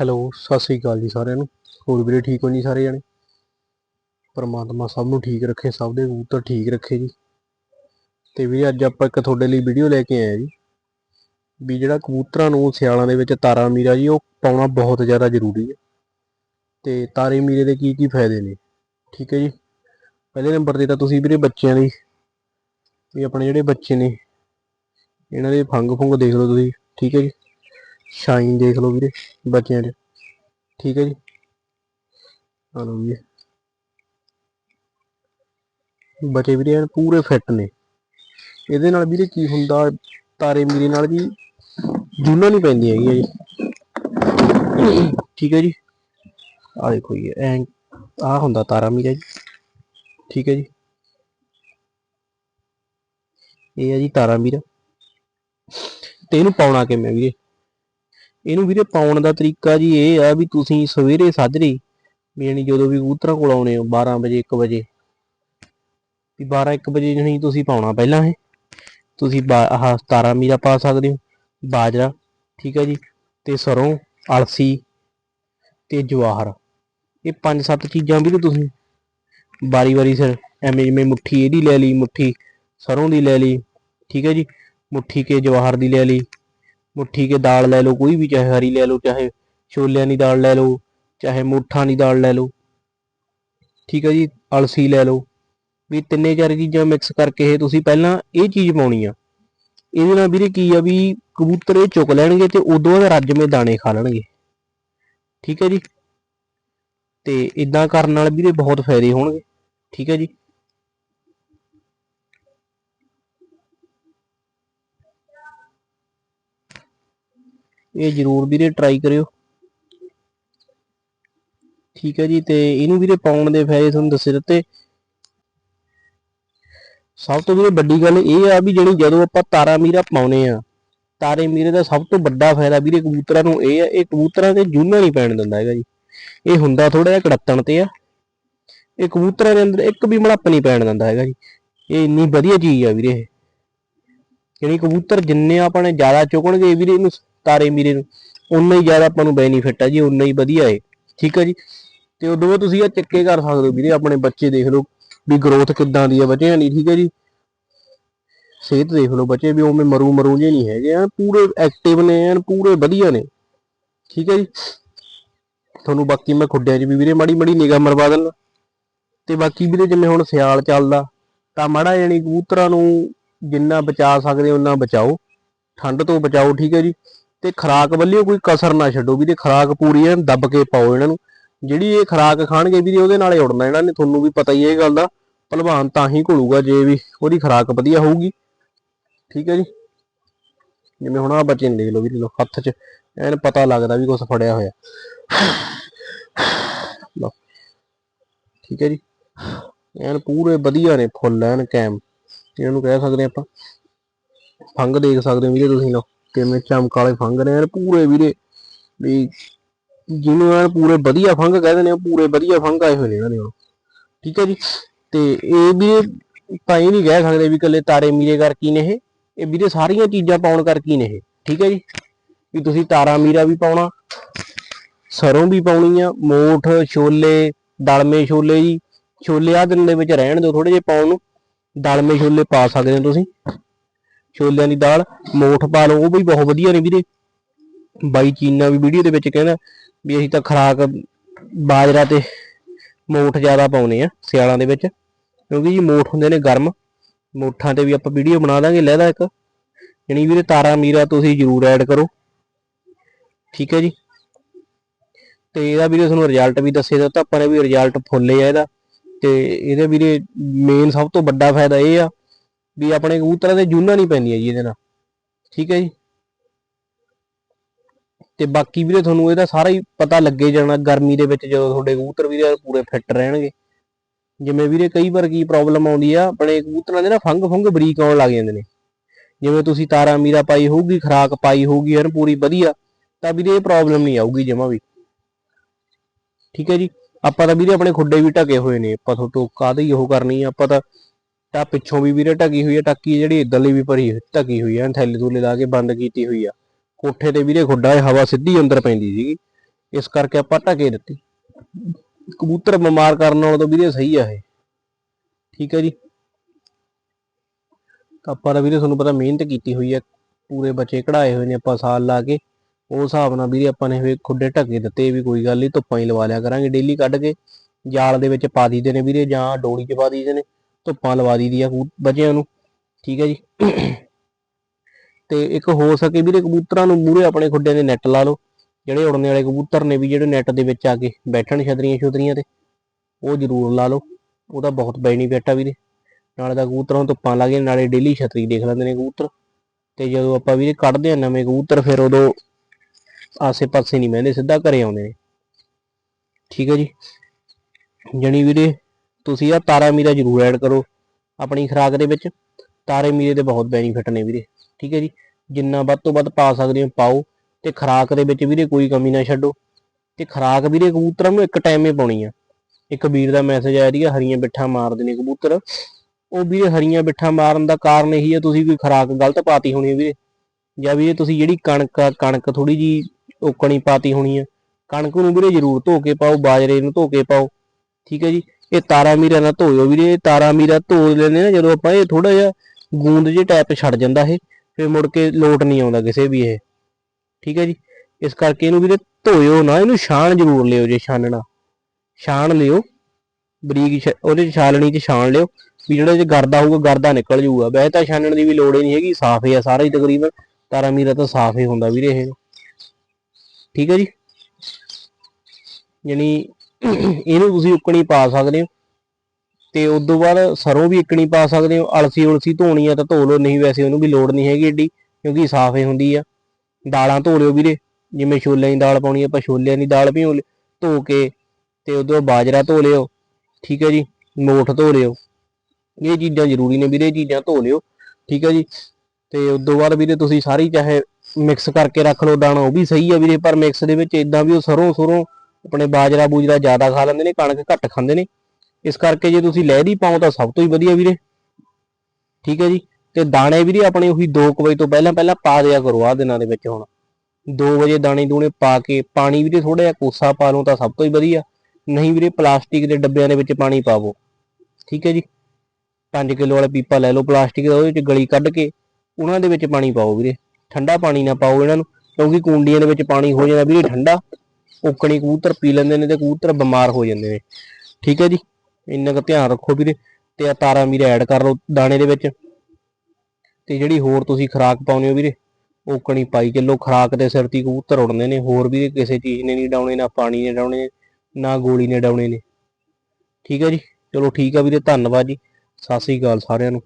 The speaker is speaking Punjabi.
ਹੈਲੋ, ਸਤਿ ਸ੍ਰੀ ਅਕਾਲ ਜੀ ਸਾਰਿਆਂ ਨੂੰ। ਹੋਰ ਵੀਰੇ ਠੀਕ ਹੋ ਜੀ ਸਾਰੇ ਜਣੇ? ਪਰਮਾਤਮਾ ਸਭ ਨੂੰ ਠੀਕ ਰੱਖੇ, ਸਭ ਦੇ ਕਬੂਤਰ ਠੀਕ ਰੱਖੇ ਜੀ। ਤੇ ਵੀ ਅੱਜ ਆਪਾਂ ਇੱਕ ਤੁਹਾਡੇ ਲਈ ਵੀਡੀਓ ਲੈ ਕੇ ਆਏ ਆ ਜੀ। ਵੀ ਜਿਹੜਾ ਕਬੂਤਰਾਂ ਨੂੰ ਸਿਆਲਾਂ ਦੇ ਵਿੱਚ ਤਾਰਾ ਮੀਰਾ ਜੀ, ਉਹ ਪਾਉਣਾ ਬਹੁਤ ਜ਼ਿਆਦਾ ਜ਼ਰੂਰੀ ਹੈ। ਤੇ ਤਾਰੇ ਮੀਰੇ ਦੇ ਕੀ ਕੀ ਫਾਇਦੇ ਨੇ? ਠੀਕ ਹੈ ਜੀ? ਪਹਿਲੇ ਨੰਬਰ ਤੇ ਤਾਂ ਤੁਸੀਂ ਵੀਰੇ ਬੱਚਿਆਂ ਲਈ, ਵੀ ਆਪਣੇ ਜਿਹੜੇ ਬੱਚੇ ਨੇ, ਇਹਨਾਂ ਦੇ ਫੰਗ ਫੁੰਗ ਦੇਖ ਲਓ ਤੁਸੀਂ। ਠੀਕ ਹੈ ਜੀ? ਸ਼ਾਈਨ ਦੇਖ ਲਓ ਵੀਰੇ, ਬੱਚਿਆਂ ਦੇ। ਠੀਕ ਹੈ ਜੀ? ਆ ਲਓ ਜੀ ਬੱਚੇ ਵੀਰੇ ਐਨ ਪੂਰੇ ਫਿੱਟ ਨੇ। ਇਹਦੇ ਨਾਲ ਵੀਰੇ ਕੀ ਹੁੰਦਾ, ਤਾਰੇ ਮੀਰੇ ਨਾਲ ਜੀ ਜੂਨਾਂ ਨਹੀਂ ਪੈਂਦੀਆਂ ਹੈਗੀਆਂ ਜੀ। ਠੀਕ ਹੈ ਜੀ? ਆ ਦੇਖੋ ਜੀ, ਐ ਆ ਹੁੰਦਾ ਤਾਰਾ ਮੀਰਾ ਜੀ। ਠੀਕ ਹੈ ਜੀ? ਇਹ ਹੈ ਜੀ ਤਾਰਾ ਮੀਰਾ। ਤੇ ਇਹਨੂੰ ਪਾਉਣਾ ਕਿਵੇਂ ਵੀਰੇ? ਇਹਨੂੰ ਵੀਰੇ ਪਾਉਣ ਦਾ ਤਰੀਕਾ ਜੀ ਇਹ ਆ ਵੀ ਤੁਸੀਂ ਸਵੇਰੇ ਸਾਜਰੇ ਵੀ ਯਾਨੀ ਜਦੋਂ ਵੀ ਕਬੂਤਰਾਂ ਕੋਲ ਆਉਣੇ ਹੋ 12 ਵਜੇ 1 ਵਜੇ, ਵੀ 12 1 ਵਜੇ ਨਹੀਂ ਤੁਸੀਂ ਪਾਉਣਾ ਪਹਿਲਾਂ ਇਹ। ਤੁਸੀਂ ਬਾ- ਆਹ 17 ਮੀਰਾ ਪਾ ਸਕਦੇ ਹੋ, ਬਾਜਰਾ, ਠੀਕ ਹੈ ਜੀ, ਤੇ ਸਰੋਂ, ਅਲਸੀ ਤੇ ਜਵਾਹਰ। ਇਹ ਪੰਜ ਸੱਤ ਚੀਜ਼ਾਂ ਵੀਰੇ ਤੁਸੀਂ ਵਾਰੀ ਵਾਰੀ ਸਿਰ ਐਵੇਂ ਜਿਵੇਂ ਮੁੱਠੀ ਇਹਦੀ ਲੈ ਲਈ, ਮੁੱਠੀ ਸਰੋਂ ਦੀ ਲੈ ਲਈ, ਠੀਕ ਹੈ ਜੀ, ਮੁੱਠੀ ਕੇ ਜਵਾਹਰ ਦੀ ਲੈ ਲਈ ਮੁੱਠੀ ਕੇ ਦਾਲ ਲੈ ਲਓ, ਕੋਈ ਵੀ ਚਾਹੇ ਹਰੀ ਲੈ ਲਓ, ਚਾਹੇ ਛੋਲਿਆਂ ਦੀ ਦਾਲ ਲੈ ਲਓ, ਚਾਹੇ ਮੋਠਾਂ ਦੀ ਦਾਲ ਲੈ ਲਓ। ਠੀਕ ਹੈ ਜੀ, ਅਲਸੀ ਲੈ ਲਓ। ਵੀ ਤਿੰਨੇ ਚਾਰ ਚੀਜ਼ਾਂ ਮਿਕਸ ਕਰਕੇ ਇਹ ਤੁਸੀਂ ਪਹਿਲਾਂ ਇਹ ਚੀਜ਼ ਪਾਉਣੀ ਆ। ਇਹਦੇ ਨਾਲ ਵੀਰੇ ਕੀ ਆ ਵੀ ਕਬੂਤਰ ਇਹ ਚੁੱਕ ਲੈਣਗੇ ਤੇ ਉਦੋਂ ਬਾਅਦ ਰੱਜਵੇਂ ਦਾਣੇ ਖਾ ਲੈਣਗੇ। ਠੀਕ ਹੈ ਜੀ। ਤੇ ਇਦਾਂ ਕਰਨ ਨਾਲ ਵੀਰੇ ਬਹੁਤ ਫਾਇਦੇ ਹੋਣਗੇ। ਠੀਕ ਹੈ ਜੀ। ਇਹ ਜ਼ਰੂਰ ਵੀਰੇ ਟਰਾਈ ਕਰਿਓ। ਠੀਕ ਹੈ ਜੀ, ਤੇ ਇਹਨੂੰ ਵੀਰੇ ਪਾਉਣ ਦੇ ਫਾਇਦੇ ਤੁਹਾਨੂੰ ਦੱਸੇ ਦਿੱਤੇ। ਸਭ ਤੋਂ ਵੀਰੇ ਵੱਡੀ ਗੱਲ ਇਹ ਆ ਵੀ ਜਿਹੜੀ ਜਦੋਂ ਆਪਾਂ ਤਾਰਾ ਮੀਰਾ ਪਾਉਨੇ ਆ, ਤਾਰੇ ਮੀਰੇ ਦਾ ਸਭ ਤੋਂ ਵੱਡਾ ਫਾਇਦਾ ਵੀਰੇ ਕਬੂਤਰਾਂ ਨੂੰ ਇਹ ਆ, ਇਹ ਕਬੂਤਰਾਂ ਤੇ ਜੂਨਾ ਨਹੀਂ ਪੈਣ ਦਿੰਦਾ ਹੈਗਾ ਜੀ। ਇਹ ਹੁੰਦਾ ਥੋੜਾ ਜਿਹਾ ਕੜੱਤਣ ਤੇ ਆ। ਇਹ ਕਬੂਤਰਾਂ ਦੇ ਅੰਦਰ ਇੱਕ ਵੀ ਮੜੱਪ ਨਹੀਂ ਪੈਣ ਦਿੰਦਾ ਹੈਗਾ ਜੀ। ਇਹ ਇੰਨੀ ਵਧੀਆ ਚੀਜ਼ ਆ ਵੀਰੇ ਇਹ। ਜਿਹੜੀ ਕਬੂਤਰ ਜਿੰਨੇ ਆਪਾਂ ਨੇ ਜ਼ਿਆਦਾ ਚੁਗਣਗੇ ਵੀਰੇ ਇਹਨੂੰ ਤਾਰੇ ਮੀਰੇ ਨੂੰ। ਉਨਾ ਹੀ ਜ਼ਿਆਦਾ ਆਪਾਂ ਨੂੰ ਬੈਨੀਫਿਟ ਆ ਜੀ ਉਨਾ ਹੀ ਵਧੀਆ ਹੈ ਠੀਕ ਹੈ ਜੀ? ਤੇ ਉਦੋਂ ਬਾਅਦ ਤੁਸੀਂ ਇਹ ਚੱਕੇ ਕਰ ਸਕਦੇ ਹੋ ਵੀਰੇ, ਆਪਣੇ ਬੱਚੇ ਦੇਖ ਲਓ ਵੀ ਗਰੋਥ ਕਿੱਦਾਂ ਦੀ ਹੈ ਬੱਚਿਆਂ ਦੀ ਠੀਕ ਹੈ ਜੀ? ਸਿਹਤ ਦੇਖ ਲਓ ਬੱਚੇ, ਵੀ ਉਵੇਂ ਮਰੂ ਮਰੂ ਜੇ ਨਹੀਂ ਹੈਗੇ ਆ, ਪੂਰੇ ਐਕਟਿਵ ਨੇ, ਐਨ ਪੂਰੇ ਵਧੀਆ ਨੇ। ਠੀਕ ਹੈ ਜੀ? ਤੁਹਾਨੂੰ ਬਾਕੀ ਮੈਂ ਖੁੱਡਿਆਂ 'ਚ ਵੀ ਵੀਰੇ ਮਾੜੀ ਮਾੜੀ ਨਿਗਾਹ ਮਰਵਾ ਦਿੰਦਾ। ਤੇ ਬਾਕੀ ਵੀਰੇ ਜਿਵੇਂ ਹੁਣ ਸਿਆਲ ਚੱਲਦਾ, ਤਾਂ ਮਾੜਾ ਜਾਨੀ ਕਬੂਤਰਾਂ ਨੂੰ ਜਿੰਨਾ ਬਚਾ ਸਕਦੇ ਉਹਨਾਂ ਬਚਾਓ। ਠੰਡ ਤੋਂ ਬਚਾਓ, ਠੀਕ ਹੈ ਜੀ? ਤੇ ਖਰਾਕ ਵੱਲਿਓ ਕੋਈ ਕਸਰ ਨਾ ਛੱਡੋ ਤੇ ਖਰਾਕ ਪੂਰੀ ਐਨ ਦੱਬ ਕੇ ਪਾਓ ਇਹਨਾਂ ਨੂੰ। ਜਿਹੜੀ ਇਹ ਖਰਾਕ ਖਾਣਗੇ ਵੀਰੇ ਉਹਦੇ ਨਾਲੇ ਉੜਨਾ ਇਹਨਾਂ ਨੇ, ਤੁਹਾਨੂੰ ਵੀ ਪਤਾ ਹੀ ਹੈ ਇਹ ਗੱਲ ਦਾ। ਭਲਵਾਨ ਤਾਂ ਹੀ ਘੁਲੂਗਾ ਜੇ ਵੀ ਉਹਦੀ ਖਰਾਕ ਵਧੀਆ ਹੋਊਗੀ। ਠੀਕ ਹੈ ਜੀ। ਜਿਵੇਂ ਹੁਣ ਆ ਬੱਚੇ ਨੇ ਦੇਖ ਲਓ ਵੀ ਲਓ, ਹੱਥ 'ਚ ਐਨ ਪਤਾ ਲੱਗਦਾ ਵੀ ਕੁਝ ਫੜਿਆ ਹੋਇਆ। ਲਓ। ਠੀਕ ਹੈ ਜੀ। ਐਨ ਪੂਰੇ ਵਧੀਆ ਨੇ, ਫੁੱਲ ਐਨ ਕੈਮ। ਇਹਨਾਂ ਨੂੰ ਕਹਿ ਸਕਦੇ ਆਪਾਂ। ਫੰਗ ਦੇਖ ਸਕਦੇ ਹੋ ਵੀਰੇ ਤੁਸੀਂ ਲਓ। ਕਿਵੇਂ ਚਮਕ ਵਾਲੇ ਫੰਗ ਨੇ ਐਨ ਪੂਰੇ ਵੀਰੇ। ਵੀ ਜਿਹਨੂੰ ਐਨ ਪੂਰੇ ਵਧੀਆ ਫੰਗ ਕਹਿੰਦੇ ਨੇ ਪੂਰੇ ਵਧੀਆ ਫੰਗ ਆਏ ਹੋਏ ਨੇ ਇਹਨਾਂ ਦੇ ਠੀਕ ਹੈ ਜੀ? ਤੇ ਇਹ ਵੀ ਤਾਂ ਇਹ ਨਹੀਂ ਕਹਿ ਸਕਦੇ ਵੀ ਇਕੱਲੇ ਤਾਰੇ ਮੀਰੇ ਕਰਕੇ ਨੇ ਇਹ। ਇਹ ਵੀਰੇ ਸਾਰੀਆਂ ਚੀਜ਼ਾਂ ਪਾਉਣ ਕਰਕੇ ਹੀ ਨੇ ਇਹ। ਠੀਕ ਹੈ ਜੀ? ਵੀ ਤੁਸੀਂ ਤਾਰਾ ਮੀਰਾ ਵੀ ਪਾਉਣਾ, ਸਰੋਂ ਵੀ ਪਾਉਣੀ ਆ, ਮੋਠ, ਛੋਲੇ ਦਲਮੇ ਛੋਲੇ ਜੀ। ਛੋਲੇ ਆ ਦਿਨ ਦੇ ਵਿੱਚ ਰਹਿਣ ਦਿਓ ਥੋੜੇ ਜਿਹੇ ਪਾਉਣ ਨੂੰ। ਦਲਮੇ ਛੋਲੇ ਪਾ ਸਕਦੇ ਹੋ ਤੁਸੀਂ। ਛੋਲਿਆਂ ਦੀ ਦਾਲ, ਮੋਠ ਪਾ ਲਓ, ਉਹ ਵੀ ਬਹੁਤ ਵਧੀਆ ਨੇ ਵੀਰੇ। ਬਾਈ ਚੀਨਾ ਵੀ ਵੀਡੀਓ ਦੇ ਵਿੱਚ ਕਹਿੰਦਾ ਵੀ ਅਸੀਂ ਤਾਂ ਖਰਾਕ ਬਾਜਰਾ ਤੇ ਮੋਠ ਜ਼ਿਆਦਾ ਪਾਉਨੇ ਆ, ਸਿਆਲਾਂ ਦੇ ਵਿੱਚ। ਕਿਉਂਕਿ ਜੀ ਮੋਠ ਹੁੰਦੇ ਨੇ ਗਰਮ। ਮੋਠਾਂ ਤੇ ਵੀ ਆਪਾਂ ਵੀਡੀਓ ਬਣਾ ਦਾਂਗੇ ਲਹਿਦਾ ਇੱਕ। ਯਾਨੀ ਵੀਰੇ ਤਾਰਾ ਮੀਰਾ ਤੁਸੀਂ ਜ਼ਰੂਰ ਐਡ ਕਰੋ। ਠੀਕ ਹੈ ਜੀ। ਤੇ ਇਹਦਾ ਵੀਰੇ ਤੁਹਾਨੂੰ ਰਿਜ਼ਲਟ ਵੀ ਦੱਸੇ ਦਿੱਤਾ, ਆਪਾਂ ਨੇ ਵੀ ਰਿਜ਼ਲਟ ਫੁੱਲੇ ਆ ਇਹਦਾ। ਤੇ ਇਹਦੇ ਵੀਰੇ ਮੇਨ ਸਭ ਤੋਂ ਵੱਡਾ ਫਾਇਦਾ ਇਹ ਆ ਵੀ ਆਪਣੇ ਕਬੂਤਰਾਂ ਦੇ ਜੂਨਾਂ ਨਹੀਂ ਪੈਂਦੀਆਂ ਜੀ ਇਹਦੇ ਨਾਲ। ਠੀਕ ਹੈ ਜੀ? ਤੇ ਬਾਕੀ ਵੀਰੇ ਤੁਹਾਨੂੰ ਇਹਦਾ ਸਾਰਾ ਹੀ ਪਤਾ ਲੱਗੇ ਜਾਣਾ ਗਰਮੀ ਦੇ ਵਿੱਚ ਜਦੋਂ ਤੁਹਾਡੇ ਕਬੂਤਰ ਵੀਰੇ ਪੂਰੇ ਫਿੱਟ ਰਹਿਣਗੇ। ਜਿਵੇਂ ਵੀਰੇ ਕਈ ਵਾਰ ਕੀ ਪ੍ਰੋਬਲਮ ਆਉਂਦੀ ਆ, ਆਪਣੇ ਕਬੂਤਰਾਂ ਦੇ ਨਾ ਫੰਗ ਫੰਗ ਬਰੀਕ ਆਉਣ ਲੱਗ ਜਾਂਦੇ ਨੇ। ਜਿਵੇਂ ਤੁਸੀਂ ਤਾਰਾ ਮੀਰਾ ਪਾਈ ਹੋਊਗੀ, ਖਰਾਕ ਪਾਈ ਹੋਊਗੀ ਯਾਰ ਪੂਰੀ ਵਧੀਆ, ਤਾਂ ਵੀਰੇ ਇਹ ਪ੍ਰੋਬਲਮ ਨਹੀਂ ਆਊਗੀ ਜਮਾ ਵੀ। ਠੀਕ ਹੈ ਜੀ? ਆਪਾਂ ਤਾਂ ਵੀਰੇ ਆਪਣੇ ਖੁੱਡੇ ਵੀ ਢਕੇ ਹੋਏ ਨੇ, ਆਪਾਂ ਤੋਂ ਹੀ ਉਹ ਕਰਨੀ ਆ, ਆਪਾਂ ਤਾਂ ਤਾਂ ਪਿੱਛੋਂ ਵੀ ਵੀਰੇ ਢਕੀ ਹੋਈ ਆ, ਟੱਕੀ ਜਿਹੜੀ ਇਧਰਲੀ ਵੀ ਭਰੀ ਹੋਈ- ਢਕੀ ਹੋਈ ਆ ਥੈਲੇ ਥੂਲੇ ਲਾ ਕੇ ਬੰਦ ਕੀਤੀ ਹੋਈ ਆ। ਕੋਠੇ ਤੇ ਵੀਰੇ ਖੁੱਡਾ ਹੈ ਹਵਾ ਸਿੱਧੀ ਅੰਦਰ ਪੈਂਦੀ ਸੀਗੀ। ਇਸ ਕਰਕੇ ਆਪਾਂ ਢਕੇ ਦਿੱਤੀ। ਕਬੂਤਰ ਬਿਮਾਰ ਕਰਨ ਨਾਲੋਂ ਤਾਂ ਵੀਰੇ ਸਹੀ ਆ ਇਹ। ਠੀਕ ਹੈ ਜੀ। ਤਾਂ ਆਪਾਂ ਤਾਂ ਵੀਰੇ ਤੁਹਾਨੂੰ ਪਤਾ ਮਿਹਨਤ ਕੀਤੀ ਹੋਈ ਹੈ ਪੂਰੇ ਬੱਚੇ ਕਢਾਏ ਹੋਏ ਨੇ ਆਪਾਂ ਸਾਲ ਲਾ ਕੇ। ਉਸ ਹਿਸਾਬ ਨਾਲ ਵੀਰੇ ਆਪਾਂ ਨੇ ਇਹ ਖੁੱਡੇ ਢੱਕੇ ਦਿੱਤੇ ਵੀ ਕੋਈ ਗੱਲ ਨਹੀਂ ਧੁੱਪਾਂ ਹੀ ਲਵਾ ਲਿਆ ਕਰਾਂਗੇ। ਡੇਲੀ ਕੱਢ ਕੇ ਜਾਲ ਦੇ ਵਿੱਚ ਪਾ ਦਈਦੇ ਨੇ ਵੀਰੇ ਜਾਂ ਡੋਲੀ 'ਚ ਪਾ ਦਈਦੇ ਨੇ। ਧੁੱਪਾਂ ਲਵਾ ਦਈਦੀ ਆ ਕਬੂ- ਬੱਚਿਆਂ ਨੂੰ, ਠੀਕ ਹੈ ਜੀ। ਤੇ ਇੱਕ ਹੋ ਸਕੇ ਵੀਰੇ ਕਬੂਤਰਾਂ ਨੂੰ ਮੂਰੇ ਆਪਣੇ ਖੁੱਡੇ ਦੇ ਨੈਟ ਲਾ ਲਓ। ਜਿਹੜੇ ਉੜਨੇ ਵਾਲੇ ਕਬੂਤਰ ਨੇ ਵੀ ਜਿਹੜੇ ਨੈਟ ਦੇ ਵਿੱਚ ਆ ਕੇ ਬੈਠਣ ਛਤਰੀਆਂ ਛੁਤਰੀਆਂ ਤੇ, ਉਹ ਜ਼ਰੂਰ ਲਾ ਲਓ। ਉਹਦਾ ਬਹੁਤ ਬੈਨੀਫਿਟ ਆ ਵੀਰੇ। ਨਾਲੇ ਦਾ ਕਬੂਤਰਾਂ ਨੂੰ ਧੁੱਪਾਂ ਲੱਗੇ ਨਾਲੇ ਡੇਲੀ ਛਤਰੀ ਦੇਖ ਲੈਂਦੇ ਨੇ ਕਬੂਤਰ। ਤੇ ਜਦੋਂ ਆਪਾਂ ਵੀਰੇ ਕੱਢਦੇ ਆ ਨਵੇਂ ਕਬੂਤਰ, ਫਿਰ ਉਦੋਂ ਆਸੇ-ਪਾਸੇ ਨਹੀਂ ਬਹਿੰਦੇ, ਸਿੱਧਾ ਘਰੇ ਆਉਂਦੇ ਨੇ। ਠੀਕ ਹੈ ਜੀ। ਜਣੀ ਵੀਰੇ ਤੁਸੀਂ ਆ ਤਾਰਾ ਮੀਰਾ ਜ਼ਰੂਰ ਐਡ ਕਰੋ ਆਪਣੀ ਖੁਰਾਕ ਦੇ ਵਿੱਚ। ਤਾਰੇ ਮੀਰੇ ਦੇ ਬਹੁਤ ਬੈਨੀਫਿਟ ਨੇ ਵੀਰੇ, ਠੀਕ ਹੈ ਜੀ। ਜਿੰਨਾ ਵੱਧ ਤੋਂ ਵੱਧ ਪਾ ਸਕਦੇ ਹੋ ਪਾਓ ਤੇ ਖੁਰਾਕ ਦੇ ਵਿੱਚ ਵੀਰੇ ਕੋਈ ਕਮੀ ਨਾ ਛੱਡੋ। ਤੇ ਖੁਰਾਕ ਵੀਰੇ ਕਬੂਤਰਾਂ ਨੂੰ ਇੱਕ ਟਾਈਮੇ ਪਾਉਣੀ ਆ। ਇੱਕ ਵੀਰ ਦਾ ਮੈਸੇਜ ਆਇਆ ਸੀਗਾ, ਹਰੀਆਂ ਬਿੱਠਾ ਮਾਰਦੇ ਨੇ ਕਬੂਤਰ। ਉਹ ਵੀਰੇ ਹਰੀਆਂ ਬਿੱਠਾ ਮਾਰਨ ਦਾ ਕਾਰਨ ਇਹੀ ਆ, ਤੁਸੀਂ ਕੋਈ ਖੁਰਾਕ ਗਲਤ ਪਾਤੀ ਹੋਣੀ ਵੀਰੇ। ਜਾਂ ਵੀਰੇ ਤੁਸੀਂ ਜਿਹੜੀ ਕਣਕ ਆ ਕਣਕ ਥੋੜੀ ਜੀ ਓਕਣੀ ਪਾਤੀ ਹੋਣੀ ਆ, ਕਣਕ ਨੂੰ ਵੀਰੇ ਜ਼ਰੂਰ ਧੋ ਕੇ ਪਾਓ, ਬਾਜਰੇ ਨੂੰ ਧੋ ਕੇ ਪਾਓ, ਠੀਕ ਹੈ ਜੀ। ਇਹ ਤਾਰਾ ਮੀਰਾ ਨਾਲ ਧੋਇਓ ਵੀਰੇ, ਇਹ ਤਾਰਾ ਮੀਰਾ ਧੋ ਲੈਂਦੇ ਨਾ ਜਦੋਂ ਆਪਾਂ ਇਹ ਥੋੜਾ ਜਿਹਾ ਗੂੰਦ ਜਿਹੇ ਟਾਈਪ ਛੱਡ ਜਾਂਦਾ ਇਹ, ਫਿਰ ਮੁੜ ਕੇ ਲੋਟ ਨਹੀਂ ਆਉਂਦਾ ਕਿਸੇ ਵੀ ਇਹ। ਠੀਕ ਹੈ ਜੀ? ਇਸ ਕਰਕੇ ਇਹਨੂੰ ਵੀਰੇ ਧੋਇਓ ਨਾ, ਇਹਨੂੰ ਛਾਣ ਜ਼ਰੂਰ ਲਿਓ ਜੇ ਛਾਨਣਾ। ਛਾਣ ਲਿਓ। ਬਰੀਕ ਛ- ਉਹਦੇ ਛਾਲਣੀ ਚ ਛਾਣ ਲਿਓ। ਵੀ ਜਿਹੜਾ ਜੇ ਗਰਦਾ ਹੋਊਗਾ, ਗਰਦਾ ਨਿਕਲ ਜਾਊਗਾ। ਵੈਸੇ ਤਾਂ ਛਾਨਣ ਦੀ ਵੀ ਲੋੜ ਹੀ ਨਹੀਂ ਹੈਗੀ, ਸਾਫ਼ ਹੀ ਆ ਸਾਰਾ ਹੀ ਤਕਰੀਬਨ। ਤਾਰਾ ਮੀਰਾ ਤਾਂ ਸਾਫ਼ ਹੀ ਹੁੰਦਾ ਵੀਰੇ ਇਹ। ਠੀਕ ਹੈ ਜੀ? ਯਾਨੀ ਇਹਨੂੰ ਤੁਸੀਂ ਉੱਕਣੀ ਪਾ ਸਕਦੇ ਹੋ। ਤੇ ਉਸ ਤੋਂ ਬਾਅਦ ਸਰੋਂ ਵੀ ਇੱਕਣੀ ਪਾ ਸਕਦੇ ਹੋ। ਅਲਸੀ ਉਲਸੀ ਧੋਣੀ ਆ ਤਾਂ ਧੋ ਲਓ, ਨਹੀਂ ਵੈਸੇ ਉਹਨੂੰ ਵੀ ਲੋੜ ਨਹੀਂ ਹੈਗੀ ਏਡੀ, ਕਿਉਂਕਿ ਸਾਫ਼ ਹੀ ਹੁੰਦੀ ਆ। ਦਾਲਾਂ ਧੋ ਲਿਓ ਵੀਰੇ, ਜਿਵੇਂ ਛੋਲਿਆਂ ਦੀ ਦਾਲ ਪਾਉਣੀ ਆਪਾਂ ਛੋਲਿਆਂ ਦੀ ਦਾਲ ਭਿਓ ਧੋ ਕੇ ਤੇ ਉਦੋਂ ਬਾਜਰਾ ਧੋ ਲਿਓ, ਠੀਕ ਹੈ ਜੀ, ਮੋਠ ਧੋ ਲਿਓ। ਇਹ ਚੀਜ਼ਾਂ ਜ਼ਰੂਰੀ ਨੇ ਵੀਰੇ, ਇਹ ਚੀਜ਼ਾਂ ਧੋ ਲਿਓ, ਠੀਕ ਹੈ ਜੀ। ਤੇ ਉਸ ਬਾਅਦ ਵੀਰੇ ਤੁਸੀਂ ਸਾਰੀ ਚਾਹੇ ਮਿਕਸ ਕਰਕੇ ਰੱਖ ਲਓ, ਦਾਣਾ ਉਹ ਵੀ ਸਹੀ ਆ ਵੀਰੇ, ਪਰ ਮਿਕਸ ਦੇ ਵਿੱਚ ਇਦਾਂ ਵੀ ਉਹ ਸਰੋਂ ਸਰੋਂ ਆਪਣੇ ਬਾਜਰਾ ਬੂਜਰਾ ਜ਼ਿਆਦਾ ਖਾ ਲੈਂਦੇ ਨੇ, ਕਣਕ ਘੱਟ ਖਾਂਦੇ ਨੇ। ਇਸ ਕਰਕੇ ਜੇ ਤੁਸੀਂ ਲਹਿਦੀ ਪਾਓ ਤਾਂ ਸਭ ਤੋਂ ਹੀ ਵਧੀਆ ਵੀਰੇ। ਠੀਕ ਹੈ ਜੀ? ਤੇ ਦਾਣੇ ਵੀਰੇ ਆਪਣੇ ਉਹੀ 2 ਵਜੇ ਤੋਂ ਪਹਿਲਾਂ ਪਹਿਲਾਂ ਪਾ ਦਿਆ ਕਰੋ ਆ ਦਿਨਾਂ ਦੇ ਵਿੱਚ ਹੁਣ। 2 ਵਜੇ ਦਾਣੇ ਦੂਣੇ ਪਾ ਕੇ, ਪਾਣੀ ਵੀਰੇ ਥੋੜਾ ਜਿਹਾ ਕੋਸਾ ਪਾ ਲਓ ਤਾਂ ਸਭ ਤੋਂ ਹੀ ਵਧੀਆ। ਨਹੀਂ ਵੀਰੇ, ਪਲਾਸਟਿਕ ਦੇ ਡੱਬਿਆਂ ਦੇ ਵਿੱਚ ਪਾਣੀ ਪਾਵੋ। ਠੀਕ ਹੈ ਜੀ? 5 ਕਿਲੋ ਵਾਲਾ ਪੀਪਾ ਲੈ ਲਓ ਪਲਾਸਟਿਕ ਦਾ, ਉਹਦੇ ਵਿੱਚ ਗਲੀ ਕੱਢ ਕੇ ਉਹਨਾਂ ਦੇ ਵਿੱਚ ਪਾਣੀ ਪਾਓ ਵੀਰੇ। ਠੰਡਾ ਪਾਣੀ ਨਾ ਪਾਓ ਇਹਨਾਂ ਨੂੰ, ਕਿਉਂਕਿ ਕੁੰਡੀਆਂ ਦੇ ਵਿੱਚ ਪਾਣੀ ਹੋ ਜਾਂਦਾ ਵੀਰੇ ਠੰਡਾ। ਓਕਣੀ ਕਬੂਤਰ ਪੀ ਲੈਂਦੇ ਨੇ ਤੇ ਕਬੂਤਰ ਬਿਮਾਰ ਹੋ ਜਾਂਦੇ ਨੇ। ਠੀਕ ਹੈ ਜੀ? ਇੰਨਾ ਕੁ ਧਿਆਨ ਰੱਖੋ ਵੀਰੇ ਤੇ ਆ ਤਾਰਾ ਵੀਰੇ ਐਡ ਕਰ ਲਓ ਦਾਣੇ ਦੇ ਵਿੱਚ। ਤੇ ਜਿਹੜੀ ਹੋਰ ਤੁਸੀਂ ਖੁਰਾਕ ਪਾਉਣੀ ਹੋ ਵੀਰੇ ਓਕਣੀ ਪਾਈ ਕਿਲੋ ਖੁਰਾਕ ਦੇ ਸਿਰ ਤੇ ਕਬੂਤਰ ਉੜਦੇ ਨੇ। ਹੋਰ ਵੀ ਕਿਸੇ ਚੀਜ਼ ਨੇ ਨਹੀਂ ਡਾਉਣੇ, ਨਾ ਪਾਣੀ ਨੇ ਡਾਉਣੇ, ਨਾ ਗੋਲੀ ਨੇ ਡਾਉਣੇ ਨੇ। ਠੀਕ ਹੈ ਜੀ? ਚਲੋ ਠੀਕ ਆ ਵੀਰੇ, ਧੰਨਵਾਦ ਜੀ। ਸਤਿ ਸ੍ਰੀ ਅਕਾਲ ਸਾਰਿਆਂ ਨੂੰ।